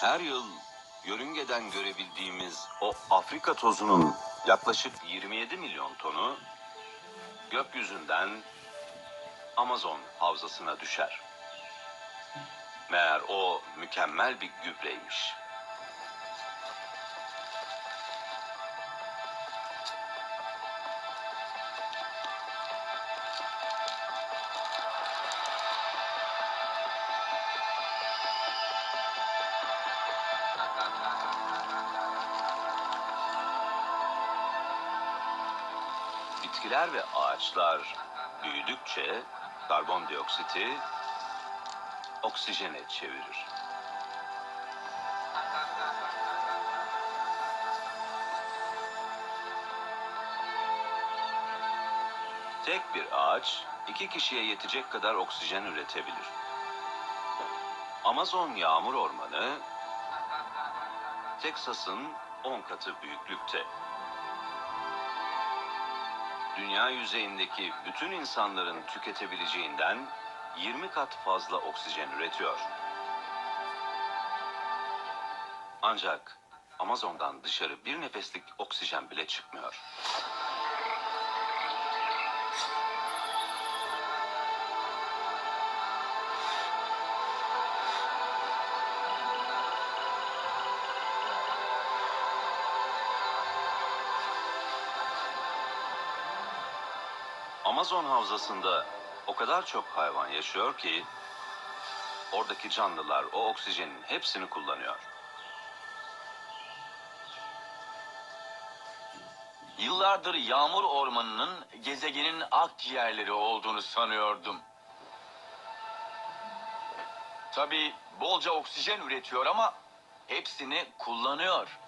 Her yıl yörüngeden görebildiğimiz o Afrika tozunun yaklaşık 27 milyon tonu gökyüzünden Amazon havzasına düşer. Meğer o mükemmel bir gübreymiş. Bitkiler ve ağaçlar büyüdükçe karbondioksiti oksijene çevirir. Tek bir ağaç iki kişiye yetecek kadar oksijen üretebilir. Amazon yağmur ormanı Teksas'ın 10 katı büyüklükte. Dünya yüzeyindeki bütün insanların tüketebileceğinden 20 kat fazla oksijen üretiyor. Ancak Amazon'dan dışarı bir nefeslik oksijen bile çıkmıyor. Amazon havzasında o kadar çok hayvan yaşıyor ki oradaki canlılar o oksijenin hepsini kullanıyor. Yıllardır yağmur ormanının gezegenin akciğerleri olduğunu sanıyordum. Tabii bolca oksijen üretiyor ama hepsini kullanıyor.